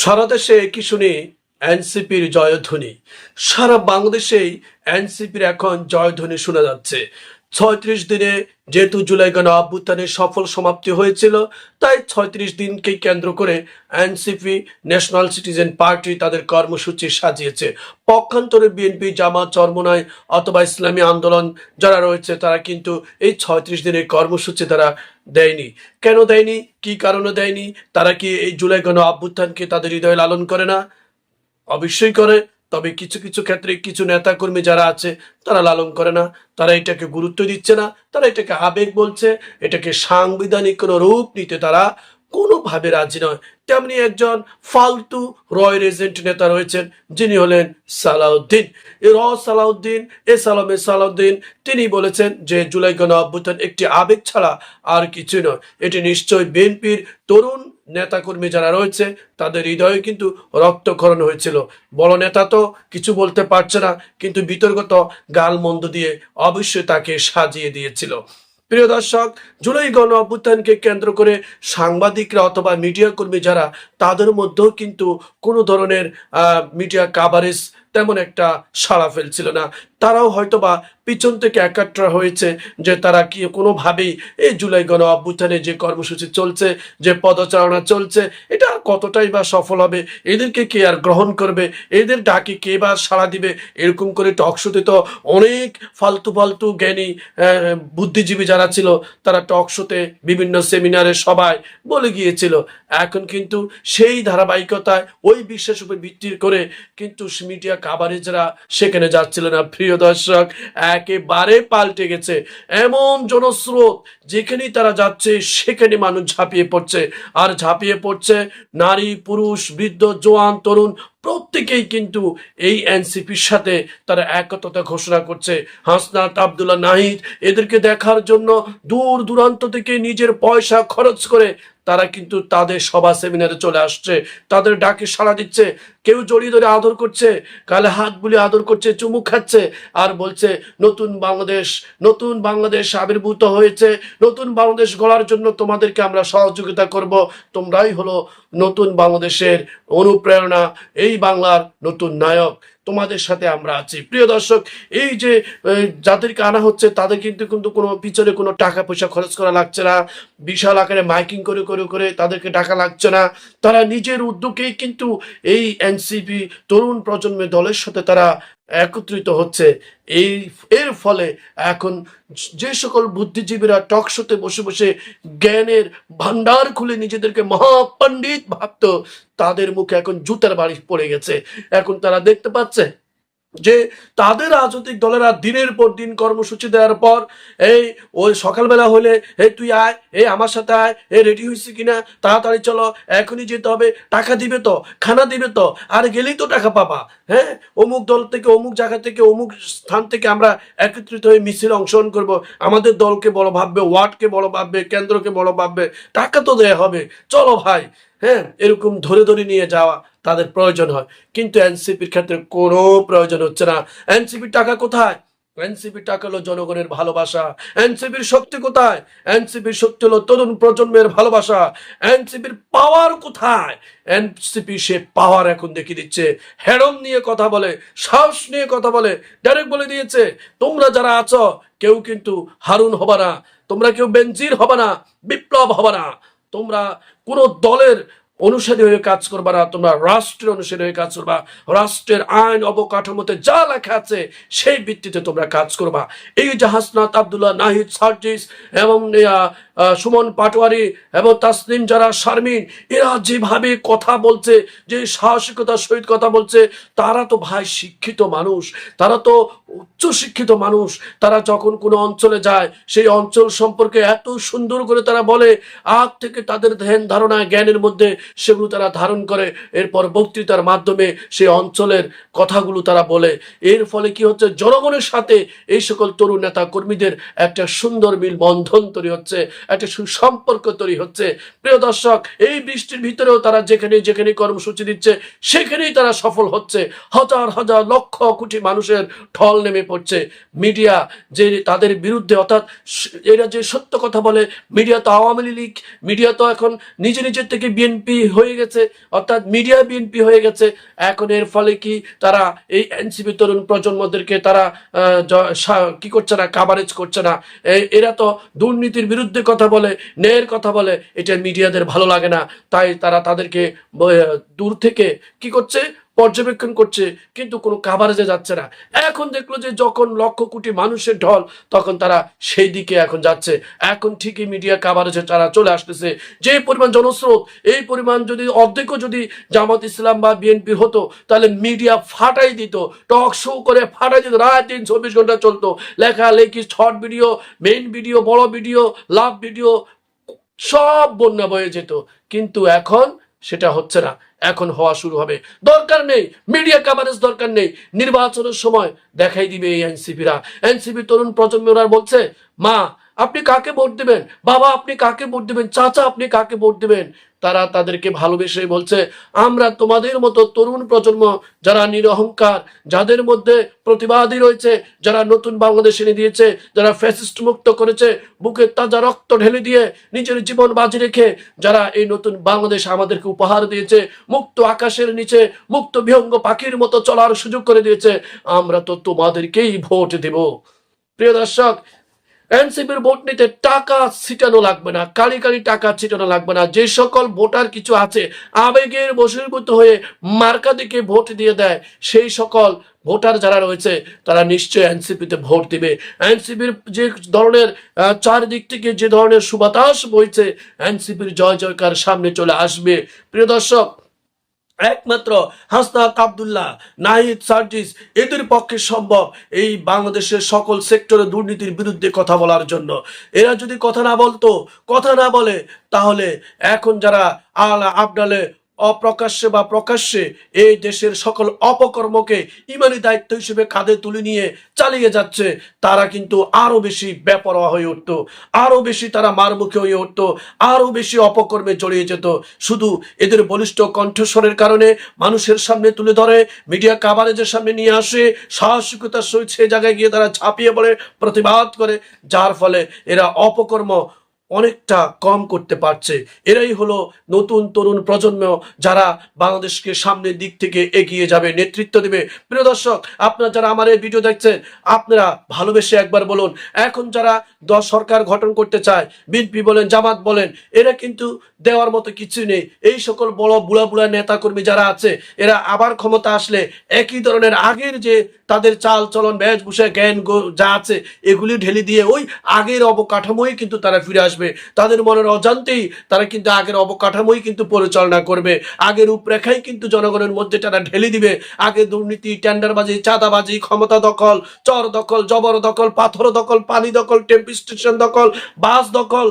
সারা দেশে কি শুনি এনসিপির জয়ধ্বনি। সারা বাংলাদেশেই এনসিপির এখন জয়ধ্বনি শোনা যাচ্ছে। ছয়ত্রিশ দিনে যেহেতু জুলাই গণ অভ্যুত্থানের সফল সমাপ্তি হয়েছিল, তাই ছয়ত্রিশ দিনকে কেন্দ্র করে এনসিপি, ন্যাশনাল সিটিজেন পার্টি তাদের কর্মসূচি সাজিয়েছে। পক্ষান্তরে বিএনপি জামা চরমনায় অথবা ইসলামী আন্দোলন যারা রয়েছে, তারা কিন্তু এই ছয়ত্রিশ দিনের কর্মসূচি তারা দেয়নি। কেন দেয়নি? কি কারণে দেয়নি? তারা কি এই জুলাই গণ অভ্যুত্থানকে তাদের হৃদয়ে লালন করে না? অবশ্যই করে। তবে কিছু কিছু ক্ষেত্রে কিছু নেতাকর্মী যারা আছে, তারা লালন করে না। তারা এটাকে গুরুত্ব দিচ্ছে না। তারা এটাকে আবেগ বলছে। এটাকে সাংবিধানিক কোনো রূপ নিতে তারা কোনোভাবে রাজি নয়। তেমনি একজন ফালতু রয়ের এজেন্ট নেতা রয়েছেন, যিনি হলেন সালাউদ্দিন। র সালাউদ্দিন, এ সালামে সালাউদ্দিন, তিনি বলেছেন যে জুলাই গণ অভ্যুত্থান একটি আবেগ ছাড়া আর কিছু নয়। এটি নিশ্চয় বিএনপির তরুণ নেতাকর্মী যারা রয়েছে, তাদের হৃদয়ে কিন্তু রক্তক্ষরণ হয়েছিল। বড় নেতা তো কিছু বলতে পারছে না, কিন্তু বিতর্কত গালমন্দ দিয়ে অবশ্যই তাকে সাজিয়ে দিয়েছিল। প্রিয় দর্শক, জুলাই গণ অভ্যুত্থানকে কেন্দ্র করে সাংবাদিকরা অথবা মিডিয়া কর্মী যারা, তাদের মধ্যেও কিন্তু কোনো ধরনের মিডিয়া কাভারেজ তেমন একটা সাড়া ফেলছিল না। তারাও হয়তোবা পিছন থেকে একাট্রা হয়েছে যে তারা কি কোনোভাবেই এই জুলাই গণ অভ্যুত্থানে যে কর্মসূচি চলছে, যে পদচারণা চলছে, এটা কতটাই বা সফল হবে, এদেরকে কে আর গ্রহণ করবে, এদের ডাকে কে বা সাড়া দিবে, এরকম করে টকশোতে তো অনেক ফালতু ফালতু জ্ঞানী বুদ্ধিজীবী যারা ছিল, তারা টকশোতে বিভিন্ন সেমিনারে সবাই বলে গিয়েছিল। এখন কিন্তু সেই ধারাবাহিকতায়, ওই বিশ্বাস উপর ভিত্তি করে কিন্তু মিডিয়া কাভারেজরা সেখানে যাচ্ছিল না। প্রিয় দর্শক, একেবারে পাল্টে গেছে। এমন জনস্রোত যেখানেই তারা যাচ্ছে, সেখানে মানুষ ঝাঁপিয়ে পড়ছে। আর ঝাঁপিয়ে পড়ছে নারী, পুরুষ, বৃদ্ধ, জোয়ান, তরুণ প্রত্যেকেই কিন্তু এই এনসিপির সাথে তারা একতা ঘোষণা করছে। হাসনাত আবদুল্লাহ নাহিদ এদেরকে দেখার জন্য দূর দূরান্ত থেকে নিজের পয়সা খরচ করে তারা কিন্তু তাদের সভা সেমিনারে চলে আসছে। তাদের ডাকে সাড়া দিচ্ছে। কেউ জড়িয়ে ধরে আদর করছে, কালে হাত বুলিয়ে আদর করছে চুমুক খাচ্ছে আর বলছে, নতুন বাংলাদেশ নতুন বাংলাদেশ আবির্ভূত হয়েছে, নতুন বাংলাদেশ গড়ার জন্য তোমাদেরকে আমরা সহযোগিতা করব। তোমরাই হলো নতুন বাংলাদেশের অনুপ্রেরণা। এই বাংলার নতুন নায়ক তোমাদের সাথে আমরা আছি। প্রিয় দর্শক, এই যে যাদেরকে আনা হচ্ছে, তাদের কিন্তু কিন্তু কোনো পিছনে কোনো টাকা পয়সা খরচ করা লাগছে না। বিশাল আকারে মাইকিং করে করে করে তাদেরকে টাকা লাগছে না। তারা নিজের উদ্যোগেই কিন্তু এই এনসিপি তরুণ প্রজন্মের দলের সাথে তারা একত্রিত হচ্ছে। এই, এর ফলে এখন যে সকল বুদ্ধিজীবীরা টকশোতে বসে বসে জ্ঞানের ভান্ডার খুলে নিজেদেরকে মহাপণ্ডিত ভাবত, তাদের মুখে এখন জুতার বাড়ি পড়ে গেছে। এখন তারা দেখতে পাচ্ছে যে তাদের রাজনৈতিক দলেরা দিনের পর দিন কর্মসূচি দেওয়ার পর, এই, ওই সকালবেলা হলে এই তুই আয় এই আমার সাথে আয় এ রেডি হয়েছে কিনা, তাড়াতাড়ি চলো, এখনই যেতে হবে, টাকা দিবে তো, খানা দিবে তো, আর গেলেই তো টাকা পাবা। হ্যাঁ অমুক দল থেকে, অমুক জায়গা থেকে, অমুক স্থান থেকে আমরা একত্রিত হয়ে মিছিলে অংশগ্রহণ করব। আমাদের দলকে বড় ভাববে, ওয়ার্ডকে বড় ভাববে, কেন্দ্রকে বড় ভাববে, টাকা তো দেয়া হবে। চলো ভাই হ্যাঁ এরকম ধরে ধরে নিয়ে যাওয়া। তাদের প্রয়োজন হয়। কিন্তু এনসিপির ক্ষেত্রে কোনো প্রয়োজন হচ্ছে না। এনসিপির টাকা কোথায়? এনসিপির টাকা হলো জনগণের ভালোবাসা। এনসিপির শক্তি কোথায়? এনসিপির শক্তি হলো তরুণ প্রজন্মের ভালোবাসা। এনসিপির পাওয়ার কোথায়? এনসিপি সে পাওয়ার এখন দেখিয়ে দিচ্ছে। হেরম নিয়ে কথা বলে, সাহস নিয়ে কথা বলে, ডাইরেক্ট বলে দিয়েছে, তোমরা যারা আছো, কেউ কিন্তু হারুন হবে না। তোমরা কেউ বেঞ্জির হবে না, বিপ্লব হবে না। তোমরা কোনো দলের অনুসারী হয়ে কাজ করবা না, তোমরা রাষ্ট্রের অনুসারী হয়ে কাজ করবা। রাষ্ট্রের আইন অবকাঠামোতে যা লেখা আছে, সেই ভিত্তিতে তোমরা কাজ করবা। এই যে হাসনাত আবদুল্লাহ নাহিদ সার্জিস এবং সুমন পাটোয়ারি এবং তাসনিম যারা শারমিন, এরা যেভাবে কথা বলছে, যে সাহসিকতার সহিত কথা বলছে, তারা তো ভাই শিক্ষিত মানুষ, তারা তো উচ্চ শিক্ষিত মানুষ। তারা যখন কোনো অঞ্চলে যায়, সেই অঞ্চল সম্পর্কে এত সুন্দর করে তারা বলে, আগ থেকে তাদের ধ্যান ধারণা, জ্ঞানের মধ্যে সেগুলো তারা ধারণ করে। এরপর বক্তৃতার মাধ্যমে সেই অঞ্চলের কথাগুলো তারা বলে। এর ফলে কি হচ্ছে, জনগণের সাথে এই সকল তরুণ নেতা কর্মীদের একটা সুন্দর মিল বন্ধন তৈরি হচ্ছে। একটা সুসম্পর্ক তৈরি হচ্ছে। প্রিয় দর্শক, এই বৃষ্টির ভিতরেও তারা যেখানে যেখানে কর্মসূচি দিচ্ছে, সেখানেই তারা সফল হচ্ছে। হাজার হাজার লক্ষ কোটি মানুষের ঢল নেমে পড়ছে। মিডিয়া যে তাদের বিরুদ্ধে, অর্থাৎ এরা যে সত্য কথা বলে, মিডিয়া তো আওয়ামী লীগ, মিডিয়া তো এখন নিজে নিজের থেকে বিএনপি হয়ে গেছে, অর্থাৎ মিডিয়া বিএনপি হয়ে গেছে। এখন এর ফলে কি তারা এই এনসিপি তরুণ প্রজন্মদেরকে তারা কি করছে না কাভারেজ করছে না? এরা তো দুর্নীতির বিরুদ্ধে কথা বলে, ন্যায়ের কথা বলে, এটা মিডিয়াদের ভালো লাগে না। তাই তারা তাদেরকে দূর থেকে কি করছে? পর্যবেক্ষণ করছে, কিন্তু কোনো কাভারেজে যাচ্ছে না। এখন দেখল যে যখন লক্ষ কোটি মানুষের ঢল, তখন তারা সেই দিকে এখন যাচ্ছে। এখন ঠিকই মিডিয়া কাভারেজে তারা চলে আসতেছে। যে পরিমাণ জনস্রোত, এই পরিমাণ যদি, অর্ধেকও যদি জামাত ইসলাম বা বিএনপি হতো, তাহলে মিডিয়া ফাটাই দিত, টক শো করে ফাটাই দিত। রাত দিন চব্বিশ ঘণ্টা চলতো। লেখালেখি শর্ট ভিডিও মেইন ভিডিও, বড় ভিডিও, লাভ ভিডিও, সব বন্যা বয়ে যেত। কিন্তু এখন সেটা হচ্ছে না। এখন হওয়া শুরু হবে। দরকার নেই। মিডিয়া কাভারেজ দরকার নেই। নির্বাচনের সময় দেখাই দিবে এই এনসিপিরা। এনসিপি তরুণ প্রজন্মরা বলছে, মা আপনি কাকে ভোট দিবেন? বাবা, আপনি কাকে ভোট দিবেন? চাচা, আপনি কাকে ভোট দিবেন? তারা তাদেরকে ভালোবেসে বলছে, আমরা তোমাদের মতো তরুণ প্রজন্ম যারা নিরহংকার, যাদের মধ্যে প্রতিবাদী রয়েছে, যারা নতুন বাংলাদেশ এনে দিয়েছে, যারা ফ্যাসিস্ট মুক্ত করেছে, বুকে তাজা রক্ত ঢেলে দিয়ে নিজের জীবন বাজি রেখে যারা এই নতুন বাংলাদেশ আমাদেরকে উপহার দিয়েছে, মুক্ত আকাশের নিচে, মুক্ত বিহঙ্গ পাখির মতো চলার সুযোগ করে দিয়েছে, আমরা তো তোমাদেরকেই ভোট দেব। প্রিয় দর্শক এনসিপির ভোট নিতে টাকা ছিটানো লাগবে না, কালি কালি টাকা ছিটানো লাগবে না। যে সকল ভোটার কিছু আছে, আবেগের বশীভূত হয়ে মার্কা দিকে ভোট দিয়ে দেয়, সেই সকল ভোটার যারা রয়েছে, তারা নিশ্চয়ই এনসিপিতে ভোট দিবে। এনসিপির যে ধরনের চারদিক থেকে যে ধরনের সুবাতাস বইছে, এনসিপির জয় জয়কার সামনে চলে আসবে। প্রিয় দর্শক একমাত্র হাসনাত আবদুল্লাহ, নাহিদ সার্জিস, এদের পক্ষে সম্ভব এই বাংলাদেশের সকল সেক্টরে দুর্নীতির বিরুদ্ধে কথা বলার জন্য। এরা যদি কথা না বলতো, কথা না বলে, তাহলে এখন যারা আল আবডালে অপ্রকাশ্যে বা প্রকাশ্যে এই দেশের সকল অপকর্মকে ইমানি দায়িত্ব হিসেবে কাঁধে তুলে নিয়ে চালিয়ে যাচ্ছে, তারা কিন্তু আরও বেশি বেপরোয়া হয়ে উঠতো, আরও বেশি তারা মারমুখী হয়ে উঠতো, আরও বেশি অপকর্মে জড়িয়ে যেত। শুধু এদের বলিষ্ঠ কণ্ঠস্বরের কারণে মানুষের সামনে তুলে ধরে, মিডিয়া কাভারেজের সামনে নিয়ে আসে, সাহসিকতার সহিত সে জায়গায় গিয়ে তারা ছাপিয়ে পড়ে, প্রতিবাদ করে, যার ফলে এরা অপকর্ম অনেকটা কম করতে পারছে। এরাই হলো নতুন তরুণ প্রজন্ম যারা বাংলাদেশকে সামনের দিক থেকে এগিয়ে যাবে, নেতৃত্ব দেবে। প্রিয় দর্শক, আপনারা যারা আমার এই ভিডিও দেখছেন, আপনারা ভালোবেসে একবার বলুন, এখন যারা দশ সরকার গঠন করতে চায়, বিএনপি বলেন, জামাত বলেন, এরা কিন্তু দেওয়ার মতো কিছু নেই। এই সকল বড় বুড়া বুড়া নেতা কর্মী যারা আছে, এরা আবার ক্ষমতা আসলে একই ধরনের আগের যে তাদের চাল চলন বেশভূষা জ্ঞান যা আছে, এগুলি ঢেলে দিয়ে ওই আগের অবকাঠামোই কিন্তু তারা ফিরে আসবে। তাদের মনের অজান্তেই তারা কিন্তু আগের অবকাঠামোই কিন্তু পরিচালনা করবে। আগের রূপরেখাই কিন্তু জনগণের মধ্যে তারা ঢেলে দিবে। আগে দুর্নীতি, টেন্ডারবাজি, চাঁদাবাজি, ক্ষমতা দখল, চর দখল, জবর দখল, পাথর দখল, পানি দখল, টেম্পি স্টেশন দখল, বাস দখল,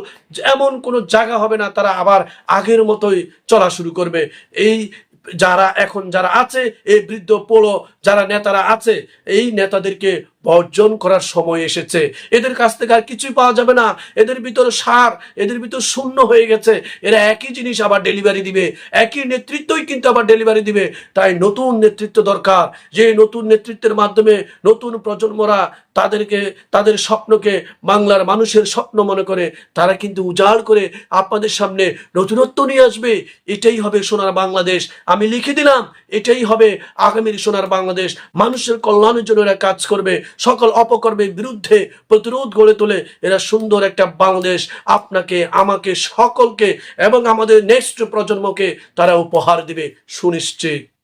এমন কোনো জায়গা হবে না, তারা আবার আগের মতোই চলা শুরু করবে। এই যারা এখন যারা আছে এই বৃদ্ধ পোলো যারা নেতারা আছে এই নেতাদেরকে বর্জন করার সময় এসেছে। এদের কাছ থেকে আর কিছুই পাওয়া যাবে না। এদের ভিতর সার, এদের ভিতর শূন্য হয়ে গেছে। এরা একই জিনিস আবার ডেলিভারি দিবে। একই নেতৃত্বই কিন্তু আবার ডেলিভারি দিবে। তাই নতুন নেতৃত্ব দরকার। যে নতুন নেতৃত্বের মাধ্যমে নতুন প্রজন্মরা তাদেরকে, তাদের স্বপ্নকে, বাংলার মানুষের স্বপ্ন মনে করে, তারা কিন্তু উজাড় করে আপনাদের সামনে নতুনত্ব নিয়ে আসবে। এটাই হবে সোনার বাংলাদেশ। আমি লিখে দিলাম, এটাই হবে আগামীর সোনার বাংলাদেশ। মানুষের কল্যাণের জন্য এরা কাজ করবে। সকল অপকর্মের বিরুদ্ধে প্রতিরোধ গড়ে তোলে। এরা সুন্দর একটা বাংলাদেশ। আপনাকে, আমাকে, সকলকে এবং আমাদের নেক্সট প্রজন্মকে তারা উপহার দিবে। সুনিশ্চিত।